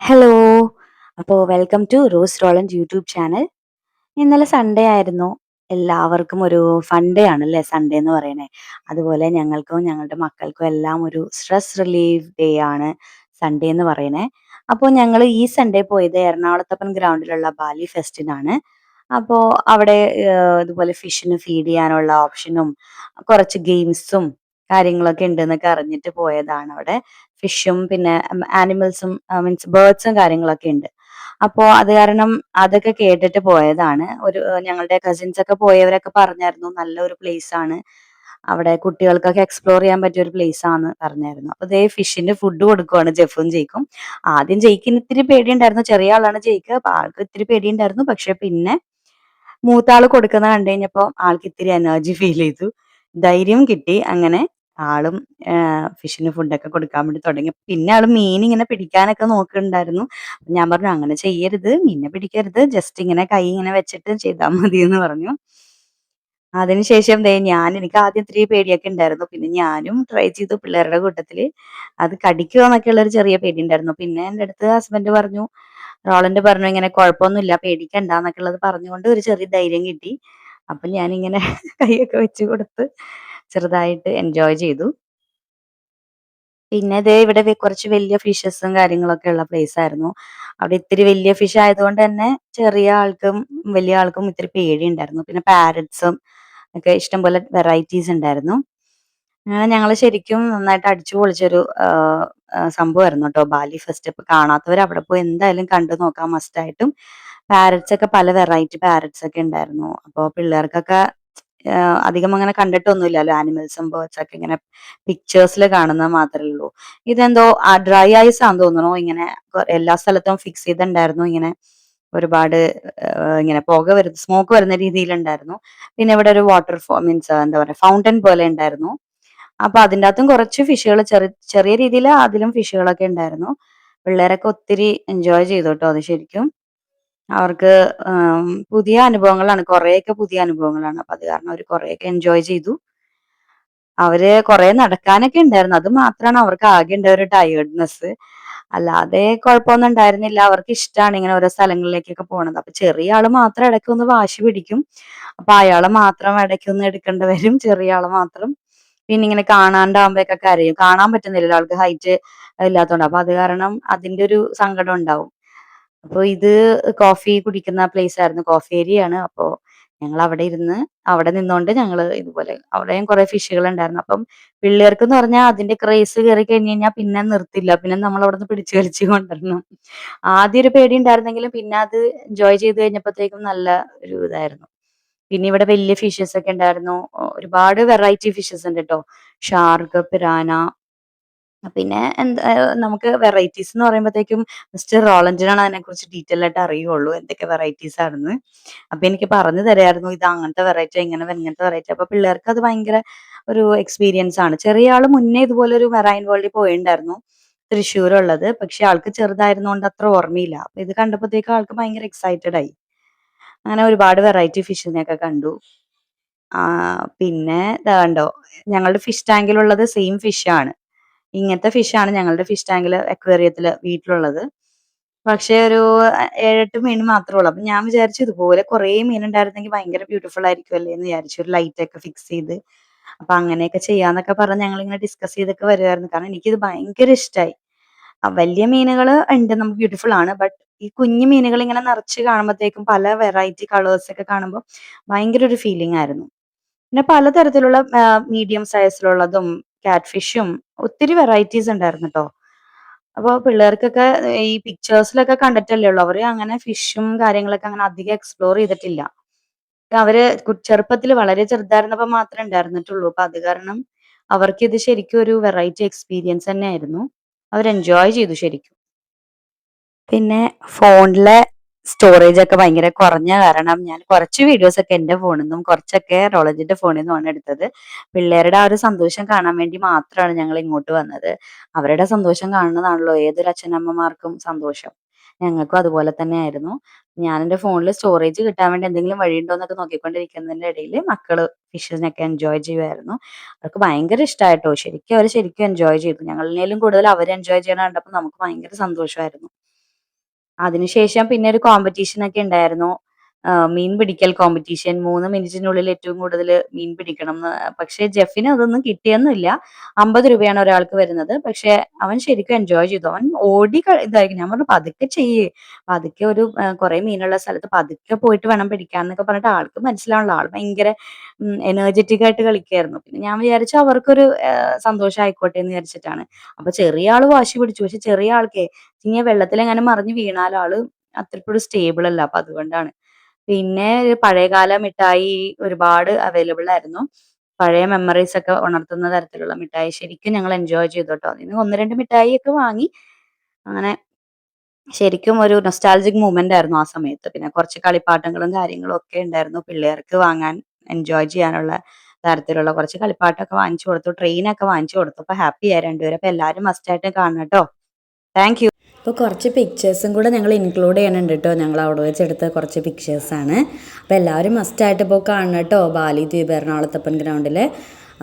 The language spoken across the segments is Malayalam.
ഹലോ അപ്പോൾ welcome to Rose Roland YouTube channel ഇന്നലെ സൺഡേ ആയിരുന്നു. എല്ലാവർക്കും ഒരു ഫൺഡേ ആണല്ലേ സൺഡേ എന്ന് പറയണേ അതുപോലെ ഞങ്ങൾക്കും ഞങ്ങളുടെ മക്കൾക്കും എല്ലാം ഒരു സ്ട്രെസ് റിലീവ് ഡേ ആണ് സൺഡേ എന്ന് പറയണേ അപ്പോൾ ഞങ്ങൾ ഈ സൺഡേ പോയത് എറണാകുളത്തപ്പൻ ഗ്രൗണ്ടിലുള്ള ബാലി ഫെസ്റ്റിനാണ് അപ്പോൾ അവിടെ ഇതുപോലെ ഫിഷിന് ഫീഡ് ചെയ്യാനുള്ള ഓപ്ഷനും കുറച്ച് ഗെയിംസും കാര്യങ്ങളൊക്കെ ഉണ്ടെന്നൊക്കെ അറിഞ്ഞിട്ട് പോയതാണ് അവിടെ. ഫിഷും പിന്നെ ആനിമൽസും മീൻസ് ബേർഡ്സും കാര്യങ്ങളൊക്കെ ഉണ്ട്. അപ്പോ അത് കാരണം അതൊക്കെ കേട്ടിട്ട് പോയതാണ്. ഒരു ഞങ്ങളുടെ കസിൻസ് ഒക്കെ പോയവരൊക്കെ പറഞ്ഞായിരുന്നു നല്ലൊരു പ്ലേസ് ആണ്. അവിടെ കുട്ടികൾക്കൊക്കെ എക്സ്പ്ലോർ ചെയ്യാൻ പറ്റിയ ഒരു പ്ലേസ് ആണെന്ന് പറഞ്ഞായിരുന്നു. അപ്പൊ ദേ ഫിഷിന്റെ ഫുഡ് കൊടുക്കുവാണ് ജെഫും ജയിക്കും. ആദ്യം ജയിക്കിന് ഇത്തിരി പേടിയുണ്ടായിരുന്നു. ചെറിയ ആളാണ് ജയിക്ക്. അപ്പൊ ആൾക്ക് ഇത്തിരി പേടിയുണ്ടായിരുന്നു. പക്ഷെ പിന്നെ മൂത്താൾ കൊടുക്കുന്ന കണ്ടു കഴിഞ്ഞപ്പോ ആൾക്ക് ഇത്തിരി എനർജി ഫീൽ ചെയ്തു. ധൈര്യം കിട്ടി. അങ്ങനെ ആളും ഫിഷിന് ഫുഡൊക്കെ കൊടുക്കാൻ വേണ്ടി തുടങ്ങി. പിന്നെ ആൾ മീൻ ഇങ്ങനെ പിടിക്കാനൊക്കെ നോക്കുന്നുണ്ടായിരുന്നു. ഞാൻ പറഞ്ഞു അങ്ങനെ ചെയ്യരുത്. മീനെ പിടിക്കരുത്. ജസ്റ്റ് ഇങ്ങനെ കൈ ഇങ്ങനെ വെച്ചിട്ട് ചെയ്താൽ മതി എന്ന് പറഞ്ഞു അതിനുശേഷം ദേ ഞാൻ എനിക്ക് ആദ്യം ഇത്തിരി പേടിയൊക്കെ ഉണ്ടായിരുന്നു. പിന്നെ ഞാനും ട്രൈ ചെയ്തു പിള്ളേരുടെ കൂട്ടത്തിൽ. അത് കടിക്കുക എന്നൊക്കെ ഉള്ള ഒരു ചെറിയ പേടി ഉണ്ടായിരുന്നു. പിന്നെ എന്റെ അടുത്ത് ഹസ്ബൻഡ് പറഞ്ഞു റോളണ്ട് പറഞ്ഞു ഇങ്ങനെ കുഴപ്പമൊന്നുമില്ല പേടിക്കണ്ട എന്നൊക്കെ ഉള്ളത് പറഞ്ഞുകൊണ്ട് ഒരു ചെറിയ ധൈര്യം കിട്ടി. അപ്പൊ ഞാനിങ്ങനെ കൈയൊക്കെ വെച്ച് കൊടുത്ത് ചെറുതായിട്ട് എൻജോയ് ചെയ്തു. പിന്നെ ദേ ഇവിടെ കുറച്ച് വലിയ ഫിഷസും കാര്യങ്ങളൊക്കെ ഉള്ള പ്ലേസ് ആയിരുന്നു. അവിടെ ഇത്തിരി വലിയ ഫിഷ് ആയതുകൊണ്ട് തന്നെ ചെറിയ ആൾക്കും വലിയ ആൾക്കും ഇത്തിരി പേടി ഉണ്ടായിരുന്നു പിന്നെ പാരറ്റ്സും ഒക്കെ ഇഷ്ടംപോലെ വെറൈറ്റീസ് ഉണ്ടായിരുന്നു. അങ്ങനെ ഞങ്ങൾ ശരിക്കും നന്നായിട്ട് അടിച്ചു പൊളിച്ചൊരു സംഭവമായിരുന്നു കേട്ടോ. ബാലി ഫസ്റ്റ് ഇപ്പൊ കാണാത്തവർ അവിടെ പോയി എന്തായാലും കണ്ടു നോക്കാം മസ്റ്റായിട്ടും പാരറ്റ്സ് ഒക്കെ പല വെറൈറ്റി പാരറ്റ്സ് ഒക്കെ ഉണ്ടായിരുന്നു. അപ്പോൾ പിള്ളേർക്കൊക്കെ അധികം അങ്ങനെ കണ്ടിട്ടൊന്നുമില്ലല്ലോ ആനിമൽസും ബേർഡ്സ് ഒക്കെ ഇങ്ങനെ പിക്ചേഴ്സിൽ കാണുന്നത് മാത്രമേ ഉള്ളൂ ഇതെന്തോ ഡ്രൈ ഐസ് ആണെന്ന് തോന്നണോ ഇങ്ങനെ എല്ലാ സ്ഥലത്തും ഫിക്സ് ചെയ്തിട്ടുണ്ടായിരുന്നു. ഇങ്ങനെ ഒരുപാട് ഇങ്ങനെ പുക വരുന്ന സ്മോക്ക് വരുന്ന രീതിയിലുണ്ടായിരുന്നു. പിന്നെ ഇവിടെ ഒരു വാട്ടർ മീൻസ് എന്താ പറയുക ഫൗണ്ടൻ പോലെ ഉണ്ടായിരുന്നു. അപ്പൊ അതിന്റെ അകത്തും കുറച്ച് ഫിഷുകൾ ചെറിയ ചെറിയ രീതിയിൽ അതിലും ഫിഷുകളൊക്കെ ഉണ്ടായിരുന്നു. പിള്ളേരൊക്കെ ഒത്തിരി എൻജോയ് ചെയ്തു കേട്ടോ അത് ശരിക്കും. അവർക്ക് പുതിയ അനുഭവങ്ങളാണ്. കുറേയൊക്കെ പുതിയ അനുഭവങ്ങളാണ്. അപ്പൊ അത് കാരണം അവർ കുറേയൊക്കെ എൻജോയ് ചെയ്തു. അവർ കുറെ നടക്കാനൊക്കെ ഉണ്ടായിരുന്നു അത് മാത്രമാണ് അവർക്ക് ആകെ ഉണ്ടായ ഒരു ടയേർഡ്നെസ് അല്ലാതെ കുഴപ്പമൊന്നും ഉണ്ടായിരുന്നില്ല അവർക്ക് ഇഷ്ടമാണ് ഇങ്ങനെ ഓരോ സ്ഥലങ്ങളിലേക്കൊക്കെ പോണത്. അപ്പൊ ചെറിയ ആൾ മാത്രം ഇടയ്ക്ക് ഒന്ന് വാശി പിടിക്കും. അപ്പൊ അയാളെ മാത്രം ഇടയ്ക്ക് ഒന്ന് എടുക്കേണ്ടി വരും. ചെറിയ ആൾ മാത്രം. പിന്നെ ഇങ്ങനെ കാണാണ്ടാവുമ്പോഴൊക്കെ കരയും. കാണാൻ പറ്റുന്നില്ല. ആൾക്ക് ഹൈറ്റ് ഇല്ലാത്തതുകൊണ്ട് അപ്പൊ അത് കാരണം അതിന്റെ ഒരു സങ്കടം ഉണ്ടാവും. അപ്പൊ ഇത് കോഫി കുടിക്കുന്ന പ്ലേസ് ആയിരുന്നു. കോഫി ഏരിയ ആണ്. അപ്പോ ഞങ്ങൾ അവിടെ ഇരുന്ന് അവിടെ നിന്നോണ്ട് ഞങ്ങൾ ഇതുപോലെ അവിടെയും കുറെ ഫിഷുകൾ ഉണ്ടായിരുന്നു. അപ്പം പിള്ളേർക്ക് എന്ന് പറഞ്ഞാൽ അതിന്റെ ക്രേസ് കയറി കഴിഞ്ഞ് കഴിഞ്ഞാൽ പിന്നെ നിർത്തില്ല. പിന്നെ നമ്മൾ അവിടെ നിന്ന് പിടിച്ചു വലിച്ചു കൊണ്ടിരുന്നു ആദ്യം ഒരു പേടി ഉണ്ടായിരുന്നെങ്കിലും പിന്നെ അത് എൻജോയ് ചെയ്ത് കഴിഞ്ഞപ്പോഴത്തേക്കും നല്ല ഒരു ഇതായിരുന്നു. പിന്നെ ഇവിടെ വലിയ ഫിഷസ് ഒക്കെ ഉണ്ടായിരുന്നു. ഒരുപാട് വെറൈറ്റി ഫിഷസ് ഉണ്ട് കേട്ടോ ഷാർക്ക് പിരാന പിന്നെ എന്താ നമുക്ക് വെറൈറ്റീസ് എന്ന് പറയുമ്പോഴത്തേക്കും മിസ്റ്റർ റോളന്റിനാണ് അതിനെക്കുറിച്ച് ഡീറ്റെയിൽ ആയിട്ട് അറിയുള്ളൂ എന്തൊക്കെ വെറൈറ്റീസ് ആണെന്ന്. അപ്പൊ എനിക്ക് പറഞ്ഞു തരായിരുന്നു ഇത് അങ്ങനത്തെ വെറൈറ്റി ഇങ്ങനെ ഇങ്ങനത്തെ വെറൈറ്റി അപ്പൊ പിള്ളേർക്ക് അത് ഭയങ്കര ഒരു എക്സ്പീരിയൻസ് ആണ്. ചെറിയ ആൾ മുന്നേ ഇതുപോലെ ഒരു മെറൈൻ വേൾഡിൽ പോയിണ്ടായിരുന്നു തൃശ്ശൂരുള്ളത്. പക്ഷെ ആൾക്ക് ചെറുതായിരുന്നോണ്ട് അത്ര ഓർമ്മയില്ല. അപ്പൊ ഇത് കണ്ടപ്പോഴത്തേക്കും ആൾക്ക് ഭയങ്കര എക്സൈറ്റഡ് ആയി. അങ്ങനെ ഒരുപാട് വെറൈറ്റി ഫിഷിനെയൊക്കെ കണ്ടു. പിന്നെ കണ്ടോ ഞങ്ങളുടെ ഫിഷ് ടാങ്കിലുള്ളത് സെയിം ഫിഷ് ആണ്. ഇങ്ങനത്തെ ഫിഷാണ് ഞങ്ങളുടെ ഫിഷ് ടാങ്കിൽ അക്വേറിയത്തിൽ വീട്ടിലുള്ളത്. പക്ഷെ ഒരു ഏഴെട്ട് മീൻ മാത്രമേ ഉള്ളൂ. അപ്പൊ ഞാൻ വിചാരിച്ചു ഇതുപോലെ കുറേ മീൻ ഉണ്ടായിരുന്നെങ്കിൽ ഭയങ്കര ബ്യൂട്ടിഫുൾ ആയിരിക്കുമല്ലേ എന്ന് വിചാരിച്ചു. ഒരു ലൈറ്റ് ഒക്കെ ഫിക്സ് ചെയ്ത്. അപ്പൊ അങ്ങനെയൊക്കെ ചെയ്യാന്നൊക്കെ പറഞ്ഞ് ഞങ്ങൾ ഇങ്ങനെ ഡിസ്കസ് ചെയ്തൊക്കെ വരുമായിരുന്നു കാരണം എനിക്കിത് ഭയങ്കര ഇഷ്ടമായി വലിയ മീനുകൾ ഉണ്ട് നമുക്ക് ബ്യൂട്ടിഫുൾ ആണ്. ബട്ട് ഈ കുഞ്ഞു മീനുകൾ ഇങ്ങനെ നിറച്ച് കാണുമ്പോഴത്തേക്കും പല വെറൈറ്റി കളേഴ്സ് ഒക്കെ കാണുമ്പോൾ ഭയങ്കര ഒരു ഫീലിംഗ് ആയിരുന്നു. പിന്നെ പലതരത്തിലുള്ള മീഡിയം സൈസിലുള്ളതും കാറ്റ് ഫിഷും ഒത്തിരി വെറൈറ്റീസ് ഉണ്ടായിരുന്നു കേട്ടോ അപ്പോൾ പിള്ളേർക്കൊക്കെ ഈ പിക്ചേഴ്സിലൊക്കെ കണ്ടിട്ടല്ലേ ഉള്ളൂ. അവർ അങ്ങനെ ഫിഷും കാര്യങ്ങളൊക്കെ അങ്ങനെ അധികം എക്സ്പ്ലോർ ചെയ്തിട്ടില്ല. അവർ ചെറുപ്പത്തിൽ വളരെ ചെറുതായിരുന്നപ്പോൾ മാത്രമേ ഉണ്ടായിരുന്നിട്ടുള്ളൂ. അപ്പൊ അത് കാരണം അവർക്ക് ഇത് ശരിക്കും ഒരു വെറൈറ്റി എക്സ്പീരിയൻസ് തന്നെയായിരുന്നു. അവർ എൻജോയ് ചെയ്തു ശരിക്കും. പിന്നെ ഫോണിലെ സ്റ്റോറേജ് ഒക്കെ ഭയങ്കര കുറഞ്ഞ കാരണം ഞാൻ കുറച്ച് വീഡിയോസ് ഒക്കെ എന്റെ ഫോണിൽ നിന്നും കുറച്ചൊക്കെ റോളജിന്റെ ഫോണിൽ നിന്നുമാണ് എടുത്തത്. പിള്ളേരുടെ ആ ഒരു സന്തോഷം കാണാൻ വേണ്ടി മാത്രമാണ് ഞങ്ങൾ ഇങ്ങോട്ട് വന്നത്. അവരുടെ സന്തോഷം കാണുന്നതാണല്ലോ ഏതൊരു അച്ഛനമ്മമാർക്കും സന്തോഷം. ഞങ്ങൾക്കും അതുപോലെ തന്നെ ആയിരുന്നു ഞാൻ എന്റെ ഫോണിൽ സ്റ്റോറേജ് കിട്ടാൻ വേണ്ടി എന്തെങ്കിലും വഴിയുണ്ടോ എന്നൊക്കെ നോക്കിക്കൊണ്ടിരിക്കുന്നതിന്റെ ഇടയിൽ മക്കൾ ഫിഷസിനൊക്കെ എൻജോയ് ചെയ്യുമായിരുന്നു അവർക്ക് ഭയങ്കര ഇഷ്ടമായിട്ടോ ശരിക്കും അവർ ശരിക്കും എൻജോയ് ചെയ്തു. ഞങ്ങളിനേലും കൂടുതൽ അവർ എൻജോയ് ചെയ്യണ കണ്ടപ്പോൾ നമുക്ക് ഭയങ്കര സന്തോഷമായിരുന്നു. അതിനുശേഷം പിന്നെ ഒരു കോമ്പറ്റീഷൻ ഒക്കെ ഉണ്ടായിരുന്നു. മീൻ പിടിക്കൽ കോമ്പറ്റീഷൻ മൂന്ന് മിനിറ്റിനുള്ളിൽ ഏറ്റവും കൂടുതൽ മീൻ പിടിക്കണം എന്ന് പക്ഷേ ജെഫിന് അതൊന്നും കിട്ടിയൊന്നുമില്ല. അമ്പത് രൂപയാണ് ഒരാൾക്ക് വരുന്നത്. പക്ഷെ അവൻ ശരിക്കും എൻജോയ് ചെയ്തു. അവൻ ഓടി ക- ഇതായിരിക്കും. ഞാൻ പറഞ്ഞു പതുക്കെ ചെയ്യേ. പതുക്കെ ഒരു കുറെ മീനുള്ള സ്ഥലത്ത് പതുക്കെ പോയിട്ട് വേണം പിടിക്കാൻ എന്നൊക്കെ പറഞ്ഞിട്ട് ആൾക്ക് മനസ്സിലാവണല്ലോ ആൾ ഭയങ്കര എനർജറ്റിക് ആയിട്ട് കളിക്കായിരുന്നു. പിന്നെ ഞാൻ വിചാരിച്ചു അവർക്കൊരു സന്തോഷം ആയിക്കോട്ടെ എന്ന് വിചാരിച്ചിട്ടാണ്. അപ്പൊ ചെറിയ ആൾ വാശി പിടിച്ചു. പക്ഷെ ചെറിയ ആൾക്കേ ഇങ്ങനെ വെള്ളത്തിൽ എങ്ങനെ മറിഞ്ഞു വീണാൽ ആൾ അത്രപ്പോഴും സ്റ്റേബിൾ അല്ല. അപ്പൊ അതുകൊണ്ടാണ് പിന്നെ ഒരു പഴയകാല മിഠായി ഒരുപാട് അവൈലബിൾ ആയിരുന്നു. പഴയ മെമ്മറീസ് ഒക്കെ ഉണർത്തുന്ന തരത്തിലുള്ള മിഠായി ശരിക്കും ഞങ്ങൾ എൻജോയ് ചെയ്തു കേട്ടോ. അതിന് ഒന്ന് രണ്ട് മിഠായി ഒക്കെ വാങ്ങി. അങ്ങനെ ശരിക്കും ഒരു നൊസ്റ്റാൾജിക് മൂമെന്റ് ആയിരുന്നു ആ സമയത്ത്. പിന്നെ കുറച്ച് കളിപ്പാട്ടങ്ങളും കാര്യങ്ങളും ഒക്കെ ഉണ്ടായിരുന്നു പിള്ളേർക്ക് വാങ്ങാൻ എൻജോയ് ചെയ്യാനുള്ള തരത്തിലുള്ള കുറച്ച് കളിപ്പാട്ടൊക്കെ വാങ്ങിച്ചു കൊടുത്തു. ട്രെയിനൊക്കെ വാങ്ങിച്ചു കൊടുത്തു. അപ്പൊ ഹാപ്പി ആയി രണ്ടുപേരും. അപ്പൊ എല്ലാവരും മസ്റ്റ് ആയിട്ട് കാണണം കേട്ടോ. താങ്ക് അപ്പോൾ കുറച്ച് പിക്ചേഴ്സും കൂടെ ഞങ്ങൾ ഇൻക്ലൂഡ് ചെയ്യണുണ്ട് കേട്ടോ ഞങ്ങൾ അവിടെ വെച്ചെടുത്ത കുറച്ച് പിക്ചേഴ്സാണ് അപ്പോൾ എല്ലാവരും മസ്റ്റായിട്ട് ഇപ്പോൾ കാണണം കേട്ടോ ബാലി ദ്വീപ് എറണാകുളത്തപ്പൻ ഗ്രൗണ്ടിൽ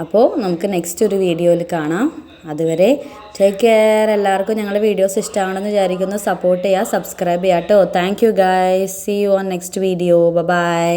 അപ്പോൾ നമുക്ക് നെക്സ്റ്റ് ഒരു വീഡിയോയിൽ കാണാം. അതുവരെ ടേക്ക് കെയർ എല്ലാവർക്കും ഞങ്ങളുടെ വീഡിയോസ് ഇഷ്ടമാണെന്ന് വിചാരിക്കുന്നു. സപ്പോർട്ട് ചെയ്യുക സബ്സ്ക്രൈബ് ചെയ്യാം കേട്ടോ thank you guys see you on next video bye